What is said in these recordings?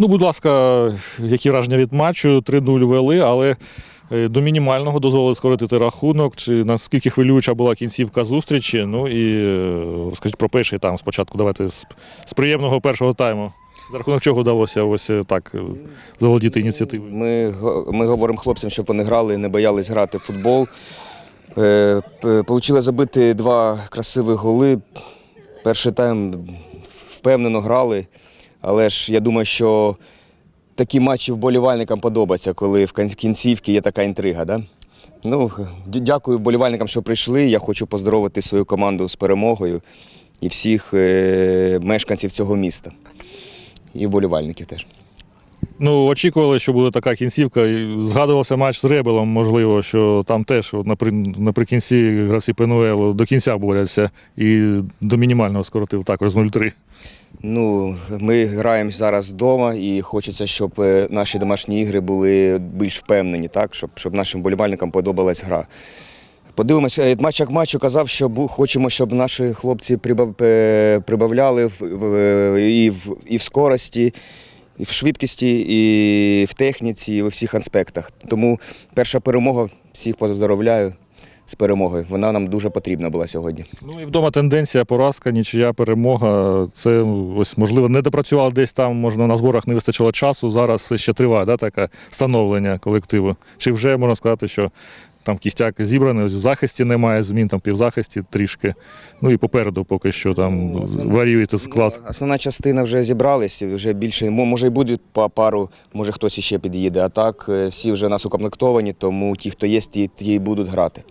Ну, будь ласка, які враження від матчу? 3-0 вели, але е, до мінімального дозволили скоротити рахунок. Чи наскільки хвилююча була кінцівка зустрічі? Ну і е, розкажіть про перший тайм спочатку. Давайте з, приємного першого тайму. За рахунок чого вдалося ось е, так заволодіти ініціативою? Ми, ми говоримо хлопцям, щоб вони грали, не боялись грати в футбол. Получили забити два красивих голи. Перший тайм впевнено грали, але ж я думаю, що такі матчі вболівальникам подобаються, коли в кінцівці є така інтрига. Да? Ну, дякую вболівальникам, що прийшли. Я хочу поздоровити свою команду з перемогою і всіх е, мешканців цього міста. І вболівальників теж. Ну, очікували, що буде така кінцівка. Згадувався матч з Ребелом, можливо, що там теж от, напри... наприкінці гравці ПНВЛ до кінця борються і до мінімального скоротив також з 0-3. Ну, ми граємо зараз вдома і хочеться, щоб е, наші домашні ігри були більш впевнені, так? Щоб, щоб нашим болівальникам подобалась гра. Подивимося, е, матч як матчу казав, що хочемо, щоб наші хлопці е, прибавляли в, в, і, в, і в скорості, і в швидкості, і в техніці, і в усіх аспектах. Тому перша перемога, всіх поздоровляю з перемогою. Вона нам дуже потрібна була сьогодні. Ну і вдома тенденція, поразка, нічия перемога. Це ось можливо не допрацювали десь там, можна на зборах не вистачило часу. Зараз ще триває, да, таке становлення колективу. Чи вже можна сказати, що там кістяк зібраний, ось в захисті немає змін, там півзахисті трішки. Ну і попереду поки що там варіюється склад. Основна частина вже зібрались, вже більше, може і буде по пару, може хтось іще під'їде. А так е, всі вже нас укомплектовані, тому ті, хто є, ті, ті будуть грати.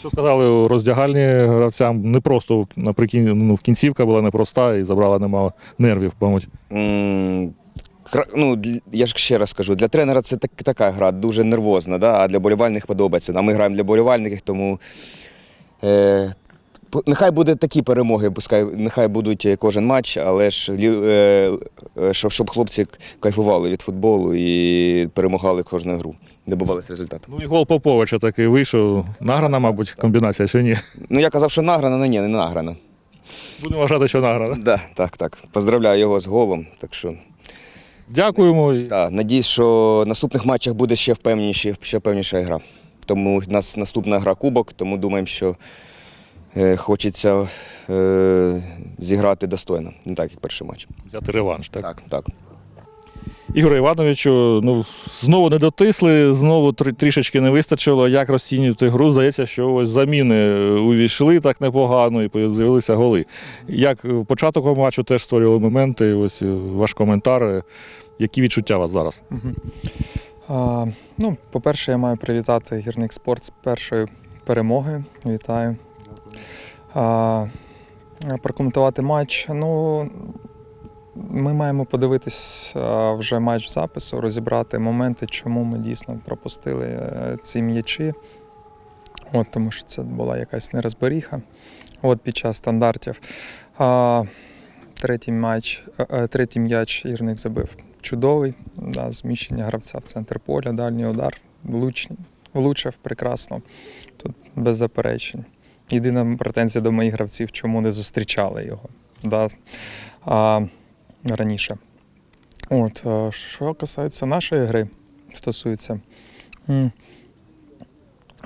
Що сказали у роздягальні гравцям, не просто наприкін... ну, в кінцівка була непроста і забрала немало нервів, мабуть. Ну, я ж ще раз скажу, для тренера це так, така гра, дуже нервозна, да? а для болівальних подобається. А ми граємо для болівальників, тому е, нехай буде такі перемоги, пускай, нехай будуть кожен матч, але ж е, е, щоб, щоб хлопці кайфували від футболу і перемагали кожну гру, добивалися результату. Ну і гол Поповича такий вийшов. Награна, мабуть, комбінація чи ні? Ну, я казав, що награна, але ні, не награна. Будемо вважати, що награна. Да, так, так. Поздравляю його з голом. Так що, Дякуємо. і надіюсь, що в наступних матчах буде ще впевненіше, ще впевненіша гра. Тому у нас наступна гра кубок, тому думаємо, що е, хочеться е, зіграти достойно, не так, як перший матч. Взяти реванш. Так? Так, так. Ігорю Івановичу, ну знову не дотисли, знову трішечки не вистачило. Як розцінювати гру? Здається, що ось заміни е, увійшли так непогано і з'явилися голи. Як е, початок матчу теж створювали моменти. Ось е, ваш коментар. Які відчуття у вас зараз? Ну, по-перше, я маю привітати гірник спорт з першою перемогою. Вітаю. Прокоментувати матч. Ну, ми маємо подивитись вже матч запису, розібрати моменти, чому ми дійсно пропустили е, ці м'ячі. От, тому що це була якась нерозберіха от, під час стандартів. А, третій матч, е, е, третій м'яч гірник забив чудовий. Да, зміщення гравця в центр поля, дальній удар, влуч, влучив прекрасно. Тут без заперечень. Єдина претензія до моїх гравців, чому не зустрічали його да, а, раніше. От, що касається нашої гри, стосується.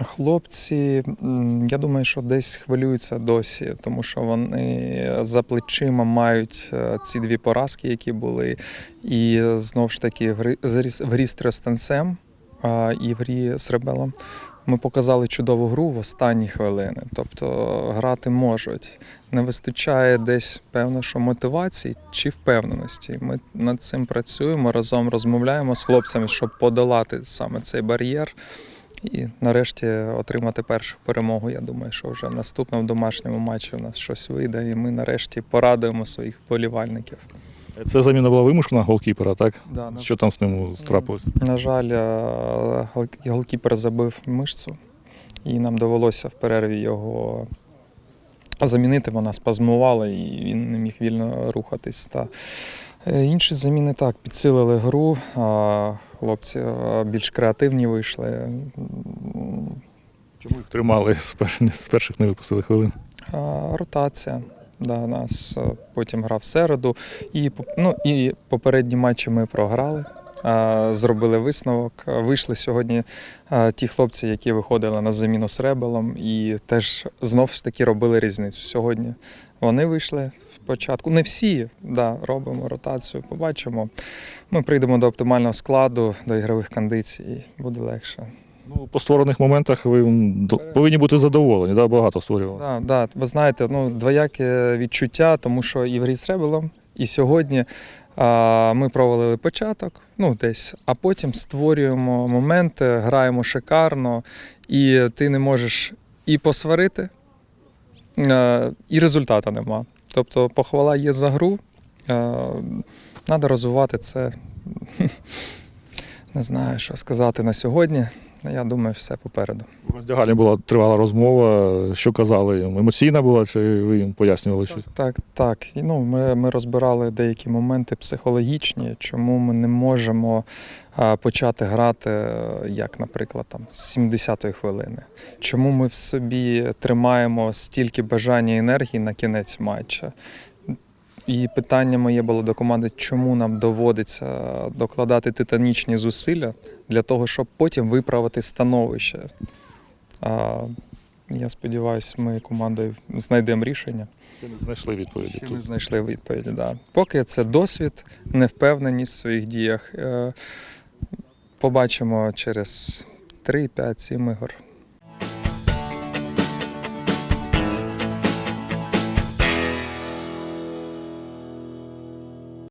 Хлопці, я думаю, що десь хвилюються досі, тому що вони за плечима мають е, ці дві поразки, які були. І знову ж таки, в грі, з- а, і в грі з Ребелом ми показали чудову гру в останні хвилини. Тобто грати можуть. Не вистачає десь певно, що мотивації чи впевненості. Ми над цим працюємо, разом розмовляємо з хлопцями, щоб подолати саме цей бар'єр. І нарешті отримати першу перемогу. Я думаю, що вже в наступному домашньому матчі у нас щось вийде, і ми нарешті порадуємо своїх вболівальників. Це заміна була вимушена голкіпера, так? Да, на, Що там з ним трапилось? на жаль, е, гол- голкіпер забив мишцю, і нам довелося в перерві його замінити. Вона спазмувала, і він не міг вільно рухатись. Та е, інші заміни так підсилили гру. а Хлопці е, більш креативні вийшли. Чому їх тримали з перших, з перших не випустили хвилин? А, Ротація. Да, нас е, потім грав середу. І, ну, і попередні матчі ми програли. е, Зробили висновок. Вийшли сьогодні е, ті хлопці, які виходили на заміну з ребелом, і теж знов ж таки робили різницю. Сьогодні вони вийшли спочатку. Не всі, да, робимо ротацію, побачимо. Ми прийдемо до оптимального складу, до ігрових кондицій, буде легше. Ну, по створених моментах ви до- повинні бути задоволені, да? багато створювали. Да, да, ви знаєте, ну, двояке відчуття, тому що і в грі з Ребелом, і сьогодні а, ми провалили початок, ну десь, а потім створюємо моменти, граємо шикарно, і ти не можеш і посварити, а, і результату нема. Тобто похвала є за гру. Треба розвивати це. Не знаю, що сказати на сьогодні. Я думаю, все попереду. У роздягальні була тривала розмова. Що казали їм? Емоційна була, чи ви їм пояснювали щось? Так, так. Ну, ми, ми розбирали деякі моменти психологічні, чому ми не можемо почати грати, як, наприклад, там, з 70-ї хвилини. Чому ми в собі тримаємо стільки бажання і енергії на кінець матча. І питання моє було до команди, чому нам доводиться докладати титанічні зусилля для того, щоб потім виправити становище. А, я сподіваюся, ми командою знайдемо рішення. Чи не знайшли відповіді? Ще не знайшли відповіді. Да. Поки це досвід, невпевненість в своїх діях. Е, Побачимо через 3, 5, 7 ігор.